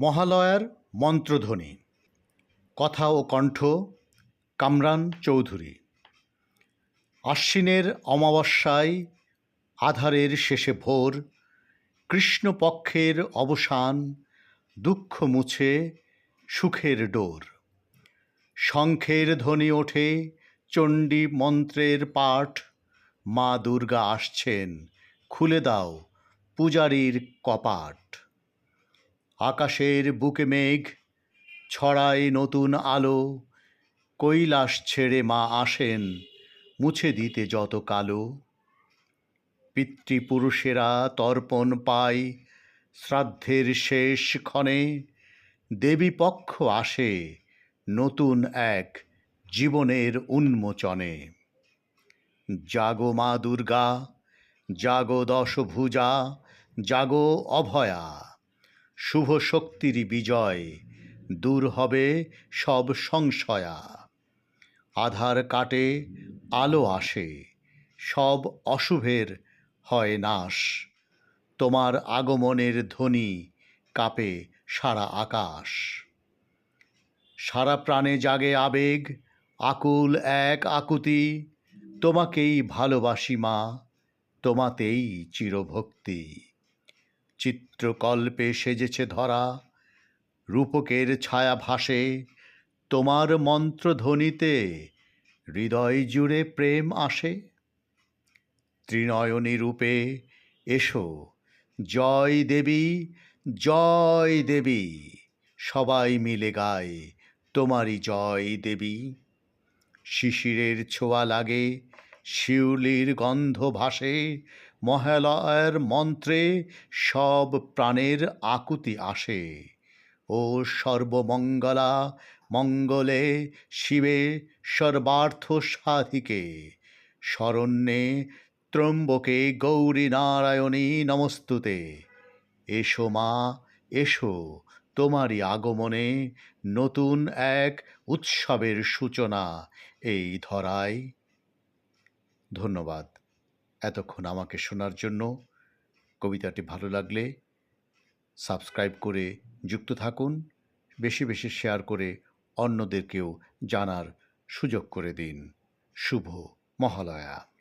মহালয়ার মন্ত্রধ্বনি। কথা ও কণ্ঠ, কামরান চৌধুরী। আশ্বিনের অমাবস্যায় আধারের শেষে ভোর, কৃষ্ণপক্ষের অবসান, দুঃখ মুছে সুখের ডোর। শঙ্খের ধ্বনি ওঠে, চণ্ডী মন্ত্রের পাঠ। মা দুর্গা আসছেন, খুলে দাও, পূজারীর কপাট। আকাশের বুকে মেঘ, ছড়ায় নতুন আলো, কৈলাস ছেড়ে মা আসেন মুছে দিতে যত কালো। পিতৃপুরুষেরা তর্পণ পায় শ্রাদ্ধের শেষ ক্ষণে দেবী পক্ষ আসে নতুন এক জীবনের উন্মোচনে। জাগো মা দুর্গা, জাগো দশভুজা, জাগো অভয়া। শুভ শক্তির বিজয়, দূর হবে সব সংশয়া। আধার কাটে, আলো আসে, সব অশুভের হয় নাশ। তোমার আগমনের ধ্বনি কাঁপে সারা আকাশ। সারা প্রাণে জাগে আবেগ, আকুল এক আকুতি। তোমাকেই ভালোবাসি মা, তোমাতেই চিরভক্তি। চিত্রকল্পে সেজেছে ধরা, রূপকের ছায়া ভাসে, তোমার মন্ত্রধ্বনিতে হৃদয় জুড়ে প্রেম আসে। ত্রিনয়নী রূপে এসো, জয় দেবী জয় দেবী, সবাই মিলে গায় তোমারই জয় দেবী। শিশিরের ছোঁয়া লাগে, শিউলির গন্ধ ভাসে মহালয়ার মন্ত্রে সব প্রাণের আকুতি আসে। ও সর্বমঙ্গলা, মঙ্গলে শিবে সর্বার্থ সাধিকে। শরণ্যে ত্রম্বকে গৌরী নারায়ণী নমস্তুতে। এসো মা, এসো, তোমারই আগমনে নতুন এক উৎসবের সূচনা এই ধরায়। ধন্যবাদ। এতক্ষণ আমাকে শোনার জন্য। কবিতাটি ভালো লাগলে সাবস্ক্রাইব করে যুক্ত থাকুন। বেশি বেশি শেয়ার করে অন্যদেরকেও জানার সুযোগ করে দিন। শুভ মহালয়া।